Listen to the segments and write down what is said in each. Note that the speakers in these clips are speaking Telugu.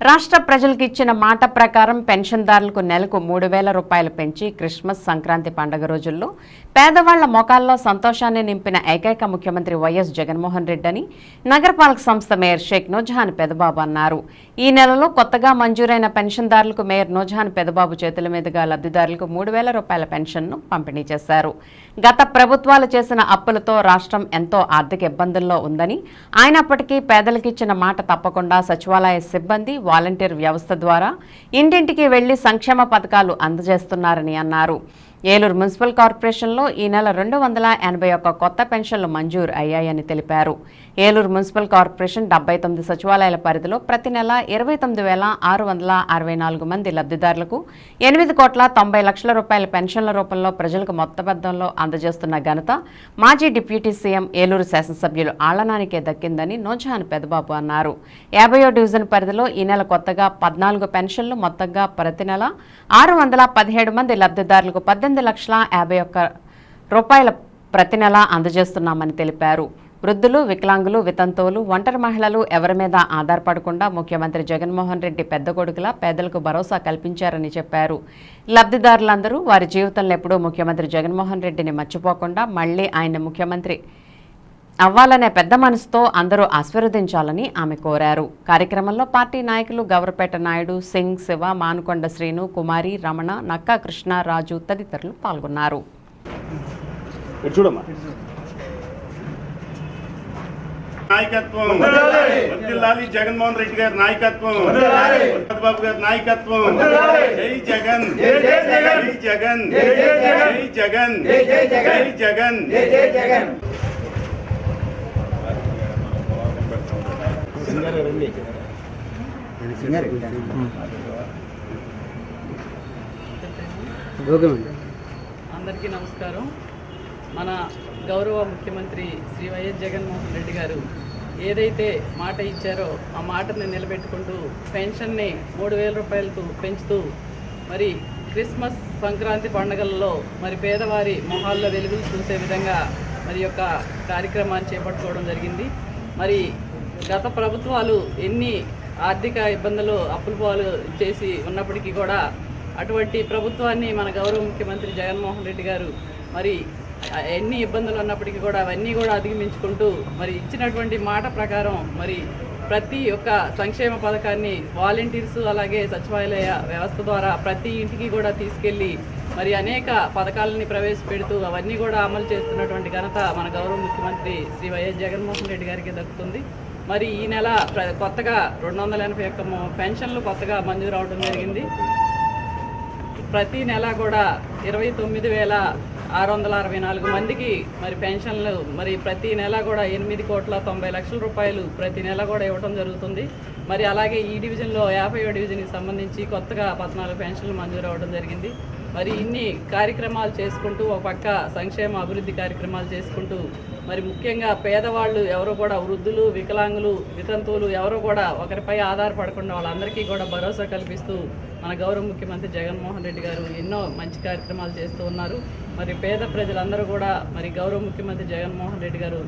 రాష్ట్ర ప్రజలకు ఇచ్చిన మాట ప్రకారం పెన్షన్దారులకు నెలకు మూడు వేల రూపాయలు పెంచి క్రిస్మస్ సంక్రాంతి పండుగ రోజుల్లో పేదవాళ్ళ మొఖాల్లో సంతోషాన్ని నింపిన ఏకైక ముఖ్యమంత్రి వైఎస్ జగన్మోహన్ రెడ్డి అని నగరపాలక సంస్థ మేయర్ షేక్ నూజహాన్ పెదబాబు అన్నారు. ఈ నెలలో కొత్తగా మంజూరైన పెన్షన్దారులకు మేయర్ నూజహాన్ పెదబాబు చేతుల మీదుగా లబ్ధిదారులకు మూడు వేల రూపాయల పెన్షన్ను పంపిణీ చేశారు. గత ప్రభుత్వాలు చేసిన అప్పులతో రాష్ట్రం ఎంతో ఆర్థిక ఇబ్బందుల్లో ఉందని అయినప్పటికీ పేదలకిచ్చిన మాట తప్పకుండా సచివాలయ సిబ్బంది వాలంటీర్ వ్యవస్థ ద్వారా ఇంటింటికి వెళ్ళి సంక్షేమ పథకాలు అందజేస్తున్నారని అన్నారు. ఏలూరు మున్సిపల్ కార్పొరేషన్లో ఈ నెల రెండు వందల ఎనభై ఒక్క కొత్త పెన్షన్లు మంజూరు అయ్యాయని తెలిపారు. ఏలూరు మున్సిపల్ కార్పొరేషన్ డెబ్బై తొమ్మిది సచివాలయాల పరిధిలో ప్రతి నెల ఇరవై తొమ్మిది వేల ఆరు వందల అరవై నాలుగు మంది లబ్ధిదారులకు ఎనిమిది కోట్ల తొంభై లక్షల రూపాయల పెన్షన్ల రూపంలో ప్రజలకు మొత్తబద్ధంలో అందజేస్తున్న ఘనత మాజీ డిప్యూటీ సీఎం ఏలూరు శాసనసభ్యులు ఆళ్ళనానికే దక్కిందని నోజాన్ పెదబాబు అన్నారు. యాభయో డివిజన్ పరిధిలో ఈ నెల కొత్తగా పద్నాలుగు పెన్షన్లు మొత్తంగా ప్రతి నెల ఆరు వందల పదిహేడు మంది లబ్ధిదారులకు పద్దెనిమిది లక్షల యాభై ఒక్క రూపాయల ప్రతి నెల అందజేస్తున్నామని తెలిపారు. వృద్ధులు వికలాంగులు వితంతువులు ఒంటరి మహిళలు ఎవరి మీద ఆధారపడకుండా ముఖ్యమంత్రి జగన్మోహన్ రెడ్డి పెద్ద కొడుకులా పేదలకు భరోసా కల్పించారని చెప్పారు. లబ్ధిదారులందరూ వారి జీవితంలో ఎప్పుడూ ముఖ్యమంత్రి జగన్మోహన్ రెడ్డిని మర్చిపోకుండా మళ్ళీ ఆయన ముఖ్యమంత్రి అవ్వాలనే పెద్ద మనసుతో అందరూ ఆశీర్వదించాలని ఆమె కోరారు. కార్యక్రమంలో పార్టీ నాయకులు గౌరపేట నాయుడు సింగ్ శివ మానుకొండ శ్రీను కుమారి రమణ నక్కా కృష్ణ రాజు తదితరులు పాల్గొన్నారు. నాయకత్వం. వర్ధిల్లాలి జగన్మోహన్ రెడ్డి గారి నాయకత్వం. బాబు గారి నాయకత్వం. జై జగన్. జై జగన్. జై జగన్. జై జగన్. మేడం అందరికీ నమస్కారం. మన గౌరవ ముఖ్యమంత్రి శ్రీ వైఎస్ జగన్మోహన్ రెడ్డి గారు ఏదైతే మాట ఇచ్చారో ఆ మాటని నిలబెట్టుకుంటూ పెన్షన్ని మూడు వేల రూపాయలతో పెంచుతూ మరి క్రిస్మస్ సంక్రాంతి పండుగలలో మరి పేదవారి మొహాల్లో వెలుగులు చూసే విధంగా మరి యొక్క కార్యక్రమాన్ని చేపట్టుకోవడం జరిగింది. మరి గత ప్రభుత్వాలు ఎన్ని ఆర్థిక ఇబ్బందులు అప్పుల పాలు చేసి ఉన్నప్పటికీ కూడా అటువంటి ప్రభుత్వాన్ని మన గౌరవ ముఖ్యమంత్రి జగన్మోహన్ రెడ్డి గారు మరి ఎన్ని ఇబ్బందులు ఉన్నప్పటికీ కూడా అవన్నీ కూడా అధిగమించుకుంటూ మరి ఇచ్చినటువంటి మాట ప్రకారం మరి ప్రతి ఒక్క సంక్షేమ పథకాన్ని వాలంటీర్స్ అలాగే సచివాలయ వ్యవస్థ ద్వారా ప్రతి ఇంటికి కూడా తీసుకెళ్ళి మరి అనేక పథకాలని ప్రవేశపెడుతూ అవన్నీ కూడా అమలు చేస్తున్నటువంటి ఘనత మన గౌరవ ముఖ్యమంత్రి శ్రీ వైఎస్ జగన్మోహన్ రెడ్డి గారికి దక్కుతుంది. మరి ఈ నెల ప్ర- కొత్తగా రెండు వందల ఎనభై ఒక్క పెన్షన్లు కొత్తగా మంజూరు అవడం జరిగింది. ప్రతి నెల కూడా ఇరవై తొమ్మిది వేల ఆరు వందల అరవై నాలుగు మందికి మరి పెన్షన్లు మరి ప్రతి నెల కూడా ఎనిమిది కోట్ల తొంభై లక్షల రూపాయలు ప్రతి నెల కూడా ఇవ్వడం జరుగుతుంది. మరి అలాగే ఈ డివిజన్లో యాభై డివిజన్కి సంబంధించి కొత్తగా పద్నాలుగు పెన్షన్లు మంజూరు అవ్వడం జరిగింది. మరి ఇన్ని కార్యక్రమాలు చేసుకుంటూ ఒక పక్క సంక్షేమ అభివృద్ధి కార్యక్రమాలు చేసుకుంటూ మరి ముఖ్యంగా పేదవాళ్ళు ఎవరు కూడా వృద్ధులు వికలాంగులు వితంతువులు ఎవరు కూడా ఒకరిపై ఆధారపడకుండా వాళ్ళందరికీ కూడా భరోసా కల్పిస్తూ మన గౌరవ ముఖ్యమంత్రి జగన్మోహన్ రెడ్డి గారు ఎన్నో మంచి కార్యక్రమాలు చేస్తూ ఉన్నారు. మరి పేద ప్రజలందరూ కూడా మరి గౌరవ ముఖ్యమంత్రి జగన్మోహన్ రెడ్డి గారు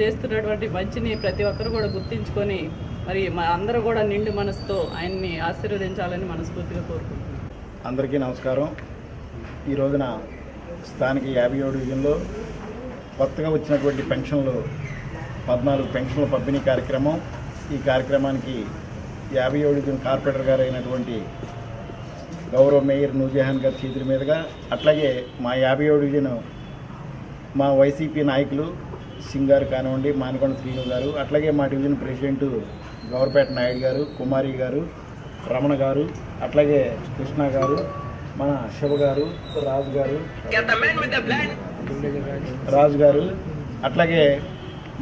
చేస్తున్నటువంటి మంచిని ప్రతి ఒక్కరు కూడా గుర్తించుకొని మరి అందరూ కూడా నిండు మనసుతో ఆయన్ని ఆశీర్వదించాలని మనస్ఫూర్తిగా కోరుకుంటున్నాను అందరికీ నమస్కారం. ఈ రోజున స్థానిక యాభై ఏడు డివిజన్లో కొత్తగా వచ్చినటువంటి పెన్షన్లు పద్నాలుగు పెన్షన్ల పంపిణీ కార్యక్రమం. ఈ కార్యక్రమానికి యాభై ఏడు డివిజన్ కార్పొరేటర్ గారు అయినటువంటి గౌరవ మేయర్ నూజహాన్ గారి చేతుల మీదుగా అట్లాగే మా యాభై ఏడు డివిజన్ మా వైసీపీ నాయకులు సింగారు కానివ్వండి మానకొండ శ్రీను గారు అట్లాగే మా డివిజన్ ప్రెసిడెంట్ గౌరపేట నాయుడు గారు కుమారి గారు రమణ గారు అట్లాగే కృష్ణ గారు మన శివ గారు రాజు గారు రాజు గారు అట్లాగే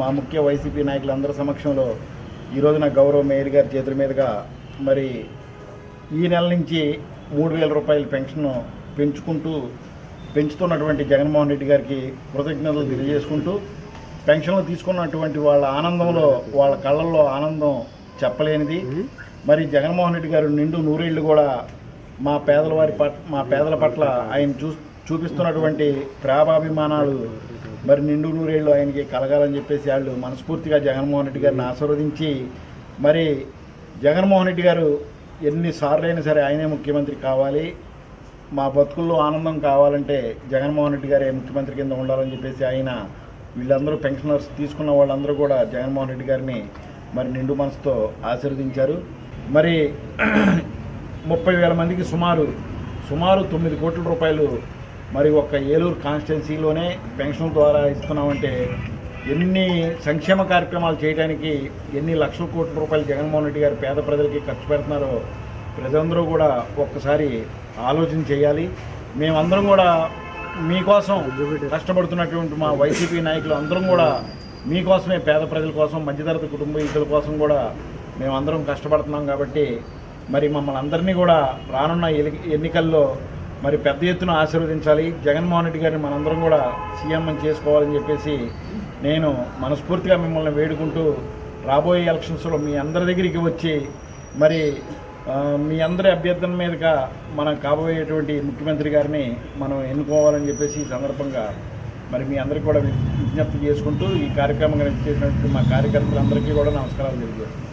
మా ముఖ్య వైసీపీ నాయకులందరి సమక్షంలో ఈ రోజున గౌరవ మేయర్ గారి చేతుల మీదుగా మరి ఈ నెల నుంచి మూడు వేల రూపాయల పెన్షన్ పెంచుకుంటూ పెంచుతున్నటువంటి జగన్మోహన్ రెడ్డి గారికి కృతజ్ఞతలు తెలియజేసుకుంటూ పెన్షన్లు తీసుకున్నటువంటి వాళ్ళ ఆనందంలో వాళ్ళ కళ్ళల్లో ఆనందం చెప్పలేనిది. మరి జగన్మోహన్ రెడ్డి గారు నిండు నూరేళ్ళు కూడా మా పేదల వారి పట్ల మా పేదల పట్ల ఆయన చూ చూపిస్తున్నటువంటి ప్రేమాభిమానాలు మరి నిండు నూరేళ్ళు ఆయనకి కలగాలని చెప్పేసి వాళ్ళు మనస్ఫూర్తిగా జగన్మోహన్ రెడ్డి గారిని ఆశీర్వదించి మరి జగన్మోహన్ రెడ్డి గారు ఎన్నిసార్లు అయినా సరే ఆయనే ముఖ్యమంత్రి కావాలి మా బతుకుల్లో ఆనందం కావాలంటే జగన్మోహన్ రెడ్డి గారే ముఖ్యమంత్రి కింద ఉండాలని చెప్పేసి ఆయన వీళ్ళందరూ పెన్షనర్స్ తీసుకున్న వాళ్ళందరూ కూడా జగన్మోహన్ రెడ్డి గారిని మరి నిండు మనసుతో ఆశీర్వదించారు. మరి ముప్పై వేల మందికి సుమారు సుమారు తొమ్మిది కోట్ల రూపాయలు మరి ఒక్క ఏలూరు కాన్స్టిట్యున్సీలోనే పెన్షన్ ద్వారా ఇస్తున్నామంటే ఎన్ని సంక్షేమ కార్యక్రమాలు చేయడానికి ఎన్ని లక్షల కోట్ల రూపాయలు జగన్మోహన్ రెడ్డి గారు పేద ప్రజలకి ఖర్చు పెడుతున్నారో ప్రజలందరూ కూడా ఒక్కసారి ఆలోచన చేయాలి. మేమందరం కూడా మీకోసం కష్టపడుతున్నటువంటి మా వైసీపీ నాయకులు అందరం కూడా మీకోసమే పేద ప్రజల కోసం మధ్యతరగతి కుటుంబీకుల కోసం కూడా మేమందరం కష్టపడుతున్నాం కాబట్టి మరి మమ్మల్ని అందరినీ కూడా రానున్న ఎన్నికల్లో మరి పెద్ద ఎత్తున ఆశీర్వదించాలి. జగన్మోహన్ రెడ్డి గారిని మనందరం కూడా సీఎం అని చేసుకోవాలని చెప్పేసి నేను మనస్ఫూర్తిగా మిమ్మల్ని వేడుకుంటూ రాబోయే ఎలక్షన్స్లో మీ అందరి దగ్గరికి వచ్చి మరి మీ అందరి అభ్యర్థన మీదుగా మనం కాబోయేటువంటి ముఖ్యమంత్రి గారిని మనం ఎన్నుకోవాలని చెప్పేసి ఈ సందర్భంగా మరి మీ అందరికీ కూడా విజ్ఞప్తి చేసుకుంటూ ఈ కార్యక్రమం చేసినటువంటి మా కార్యకర్తలందరికీ కూడా నమస్కారాలు తెలియజేస్తున్నాను.